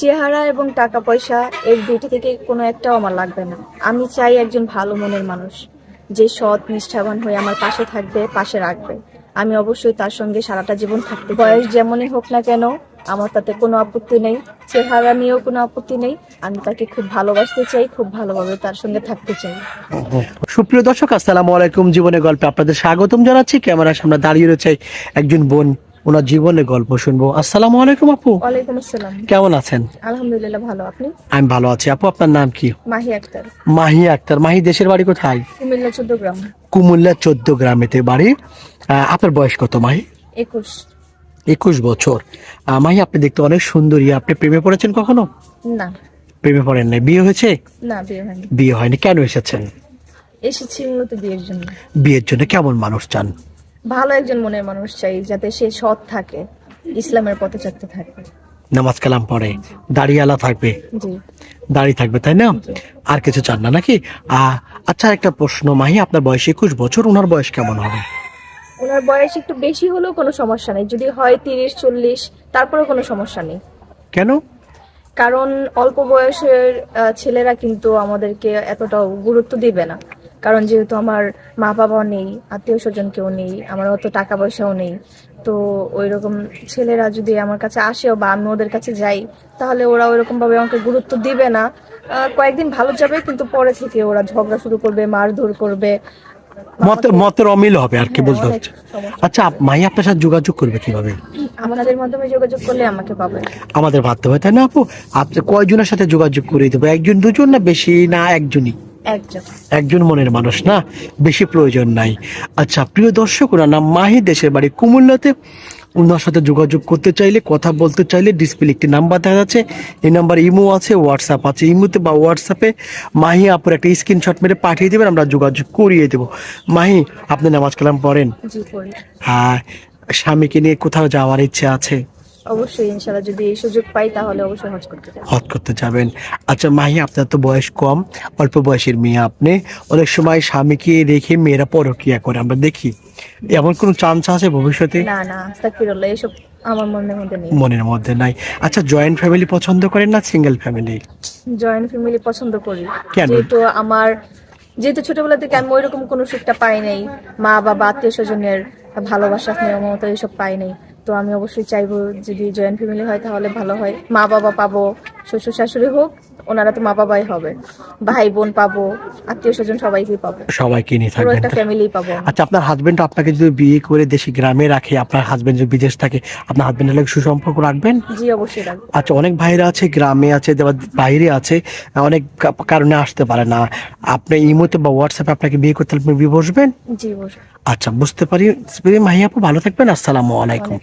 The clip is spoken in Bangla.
চেহারা এবং টাকা পয়সা এর দুইটা থেকে কোনো একটাও আমার লাগবে না। আমি চাই একজন ভালো মনের মানুষ, যে সৎ, নিষ্ঠাবান হয়ে আমার পাশে থাকবে, পাশে রাখবে। আমি অবশ্যই তার সঙ্গে সারাটা জীবন থাকতে বয়স যেমনই হোক না কেন, আমার তাতে কোনো আপত্তি নেই। চেহারা নিয়েও কোনো আপত্তি নেই। আমি তাকে খুব ভালোবাসতে চাই, খুব ভালোভাবে তার সঙ্গে থাকতে চাই। সুপ্রিয় দর্শক, আসসালামু আলাইকুম। জীবনে গল্পে আপনাদের স্বাগতম জানাচ্ছি। ক্যামেরার সামনে দাঁড়িয়ে রয়েছে একজন বোন। ওনার জীবনের গল্প শুনব। আসসালামু আলাইকুম আপু। ওয়ালাইকুম আসসালাম। কেমন আছেন? আলহামদুলিল্লাহ ভালো। আপনি? আমি ভালো আছি। আপু আপনার নাম কি? মাহি আক্তার। মাহি আক্তার। মাহি দেশের বাড়ি কোথায়? কুমিল্লা চোদ্দ গ্রাম। কুমুল্লা চোদ্দ গ্রামেতে বাড়ি। আপনার বয়স কত মাহি? একুশ। একুশ বছর। মাহি আপনি দেখতে অনেক সুন্দরী। আপনি প্রেমে পড়েছেন কখনো? না। প্রেমে পড়েন নাই। বিয়ে হয়েছে? না বিয়ে হয়নি। বিয়ে হয়নি। কেন এসেছেন? এসেছি মূলত বিয়ের জন্য। বিয়ের জন্য কেমন মানুষ চান? ভালো একজন মনের মানুষ চাই যাতে সে সৎ থাকে ইসলামের পথে চলতে থাকে। নামাজ কালাম পড়ে দাড়িয়ালা থাকবে। জি। দাঁড়িয়ে থাকবে তাই না? আর কিছু চান না নাকি? আহ, আচ্ছা একটা প্রশ্ন মাহি আপনার বয়স একুশ বছর ওনার বয়স কেমন হবে? ওনার বয়স একটু বেশি হলেও কোনো সমস্যা নেই। যদি হয় তিরিশ চল্লিশ তারপরেও কোনো সমস্যা নেই। কেন? কারণ অল্প বয়সের ছেলেরা কিন্তু আমাদেরকে এতটাও গুরুত্ব দিবে না। কারণ যেহেতু আমার মা বাবাও নেই আত্মীয় স্বজন কেউ নেই আমার অত টাকা পয়সাও নেই তো ওই রকম ছেলেরা যদি আমার কাছে আসেও বা আমি ওদের কাছে যাই তাহলে ওরা ওইরকম ভাবে আমাকে গুরুত্ব দিবে না। কয়েকদিন ভালো যাবে কিন্তু পরে থেকে ওরা ঝগড়া শুরু করবে মারধর করবে। মতের মতের অমিল হবে আর কি হ্যাঁ, বুঝতে অনেক আচ্ছা মাহি আপনার সাথে যোগাযোগ করবে কীভাবে? আপনাদের মাধ্যমে যোগাযোগ করলে আমাকে পাবে। আমাদের ভাবতে হয় তাই না আপু? আপনি কয়জনের সাথে যোগাযোগ করে দেবো একজন দুজন না বেশি না একজনই? একজন। মনের মানুষ না? বেশি প্রয়োজন নাই। আচ্ছা প্রিয় দর্শক ওনার নাম মাহি দেশের বাড়ি কুমিল্লাতে। ওনার সাথে যোগাযোগ করতে চাইলে কথা বলতে চাইলে ডিসপ্লে একটি নাম্বার দেখা যাচ্ছে এই নাম্বার ইমো আছে হোয়াটসঅ্যাপ আছে। ইমোতে বা হোয়াটসঅ্যাপে মাহি আপুর একটা স্ক্রিনশট মেরে পাঠিয়ে দেবেন আমরা যোগাযোগ করিয়ে দেবো। মাহি আপনি নামাজ কালাম পড়েন? হ্যাঁ স্বামীকে নিয়ে কোথাও যাওয়ার ইচ্ছে আছে? অবশ্যই ইনশাল্লাহ যদি এই সুযোগ পাই তাহলে অবশ্যই হজ করতে যাব। হজ করতে যাবেন। আচ্ছা মাহি আপনার তো বয়স কম অল্প বয়সের মেয়ে আপনি। অনেক সময় স্বামীকে রেখে মেয়েরা পরকিয়া করে আমরা দেখি। এমন কোনো চান্স আছে ভবিষ্যতে? না না আস্তাগফিরুল্লাহ এসব আমার মনের মধ্যে নেই। মনের মধ্যে নাই। আচ্ছা জয়েন্ট ফ্যামিলি পছন্দ করেন না সিঙ্গেল ফ্যামিলি জয়েন্ট ফ্যামিলি পছন্দ করি। কেন? যেহেতু আমার যেহেতু ছোটবেলা থেকে আমি ওইরকম কোনো সুখটা পাই নাই। মা বাবা আত্মীয় স্বজনের ভালোবাসা স্নেহ মমতা এইসব পাই নাই। তো আমি অবশ্যই চাইব যদি জয়েন্ট ফ্যামিলি হয় তাহলে ভালো হয়। মা বাবা পাবো। শ্বশুর শাশুড়ি হোক ওনারা তো মা বাবাই হবে। ভাই বোন পাবো আত্মীয় স্বজন সবাইকে পাবো। সবাইকে নিয়ে পুরো থাকবেন একটা ফ্যামিলি পাবো। আচ্ছা আপনার হাজবেন্ড আপনাকে যদি বিয়ে করে দেশে গ্রামে রাখে আপনার হাজবেন্ড যদি বিদেশ থাকে আপনার হাজবেন্ডের লাগে সুসম্পর্ক রাখবেন? জি অবশ্যই রাখব। আচ্ছা অনেক ভাইরা আছে গ্রামে আছে বাইরে আছে অনেক কারণে আসতে পারে না। আপনি ইমোতে বা হোয়াটসঅ্যাপে আপনাকে বিয়ে করতে আপনি বিয়ে বসবেন? জি বসবো। আচ্ছা বুঝতে পারি। মাহিয়াপু ভালো থাকবেন। আসসালামু আলাইকুম।